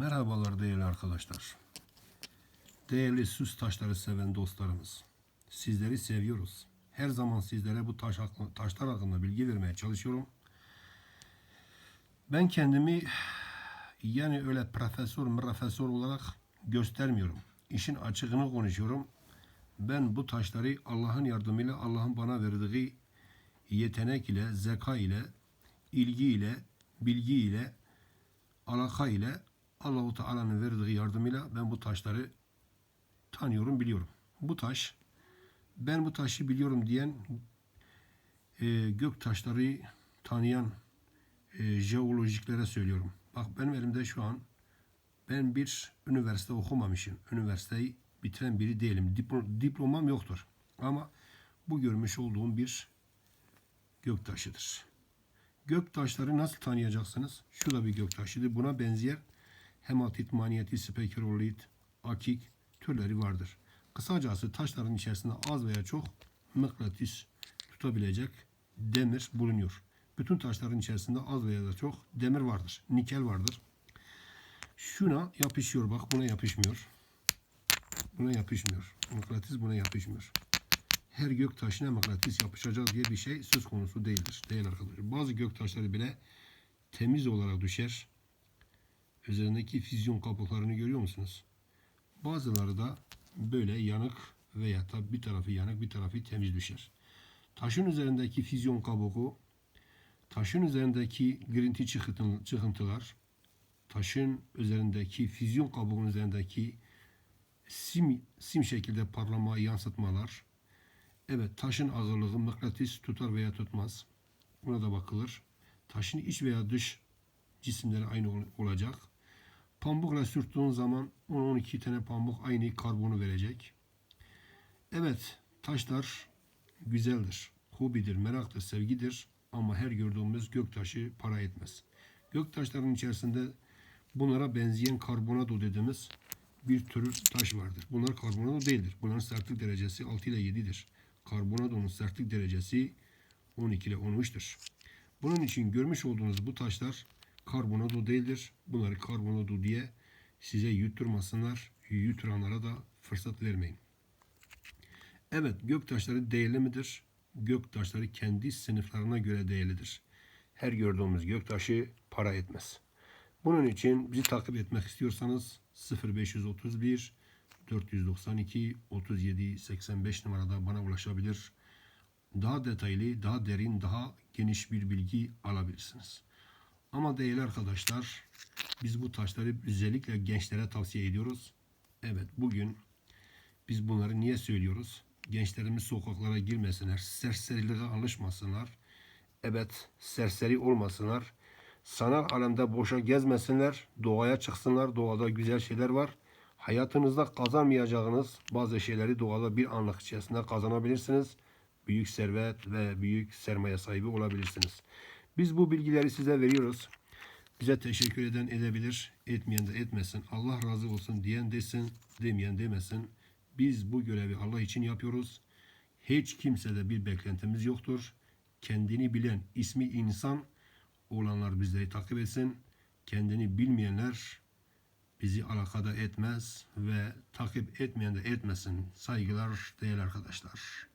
Merhabalar değerli arkadaşlar. Değerli süs taşları seven dostlarımız. Sizleri seviyoruz. Her zaman sizlere bu taş hakkında, taşlar hakkında bilgi vermeye çalışıyorum. Ben kendimi yani öyle profesör profesör olarak göstermiyorum. İşin açığını konuşuyorum. Ben bu taşları Allah'ın yardımıyla Allah'ın bana verdiği yetenek ile, zeka ile, ilgi ile, bilgi ile, alaka ile Allahu Teala'nın verdiği yardımıyla ben bu taşları tanıyorum, biliyorum. Bu taş ben bu taşı biliyorum diyen e, gök taşları tanıyan e, jeolojiklere söylüyorum. Bak benim elimde şu an ben bir üniversite okumamışım. Üniversiteyi bitiren biri değilim. Diplo- diplomam yoktur. Ama bu görmüş olduğum bir gök taşıdır. Gök taşları nasıl tanıyacaksınız? Şu da bir gök taşıdır. Buna benzeyen hematit, manyetit, spekerolit, akik türleri vardır. Kısacası taşların içerisinde az veya çok mıknatıs tutabilecek demir bulunuyor. Bütün taşların içerisinde az veya da çok demir vardır. Nikel vardır. Şuna yapışıyor bak buna yapışmıyor. Buna yapışmıyor. Mıknatıs buna yapışmıyor. Her gök taşına mıknatıs yapışacak diye bir şey söz konusu değildir. Değil arkadaşlar. Bazı gök taşları bile temiz olarak düşer. Üzerindeki füzyon kabuklarını görüyor musunuz? Bazıları da böyle yanık veya da bir tarafı yanık bir tarafı temiz düşer. Taşın üzerindeki füzyon kabuğu, taşın üzerindeki girinti çıkıntı- çıkıntılar, taşın üzerindeki füzyon kabuğunun üzerindeki sim, sim şekilde parlama, yansıtmalar, evet taşın ağırlığı mıknatıs tutar veya tutmaz. Buna da bakılır. Taşın iç veya dış cisimleri aynı ol- olacak. Pamukla sürttüğün zaman 10-12 tane pamuk aynı karbonu verecek. Evet, taşlar güzeldir. Hobidir, meraktır, sevgidir. Ama her gördüğümüz göktaşı para etmez. Göktaşların içerisinde bunlara benzeyen karbonado dediğimiz bir tür taş vardır. Bunlar karbonado değildir. Bunların sertlik derecesi 6 ile 7'dir. Karbonadonun sertlik derecesi 12 ile 13'tür. Bunun için görmüş olduğunuz bu taşlar karbonado değildir. Bunları karbonado diye size yutturmasınlar. Yutturanlara da fırsat vermeyin. Evet göktaşları değerli midir? Göktaşları kendi sınıflarına göre değerlidir. Her gördüğümüz göktaşı para etmez. Bunun için bizi takip etmek istiyorsanız 0531 492 37 85 numarada bana ulaşabilir. Daha detaylı, daha derin, daha geniş bir bilgi alabilirsiniz. Ama değerli arkadaşlar, biz bu taşları özellikle gençlere tavsiye ediyoruz. Evet, bugün biz bunları niye söylüyoruz? Gençlerimiz sokaklara girmesinler, serseriliğe alışmasınlar. Evet, serseri olmasınlar. Sanal alemde boşa gezmesinler, doğaya çıksınlar. Doğada güzel şeyler var. Hayatınızda kazanmayacağınız bazı şeyleri doğada bir anlık içerisinde kazanabilirsiniz. Büyük servet ve büyük sermaye sahibi olabilirsiniz. Biz bu bilgileri size veriyoruz. Bize teşekkür eden edebilir, etmeyen de etmesin. Allah razı olsun diyen desin, demeyen demesin. Biz bu görevi Allah için yapıyoruz. Hiç kimsede bir beklentimiz yoktur. Kendini bilen, ismi insan olanlar bizleri takip etsin. Kendini bilmeyenler bizi alakada etmez ve takip etmeyen de etmesin. Saygılar değerli arkadaşlar.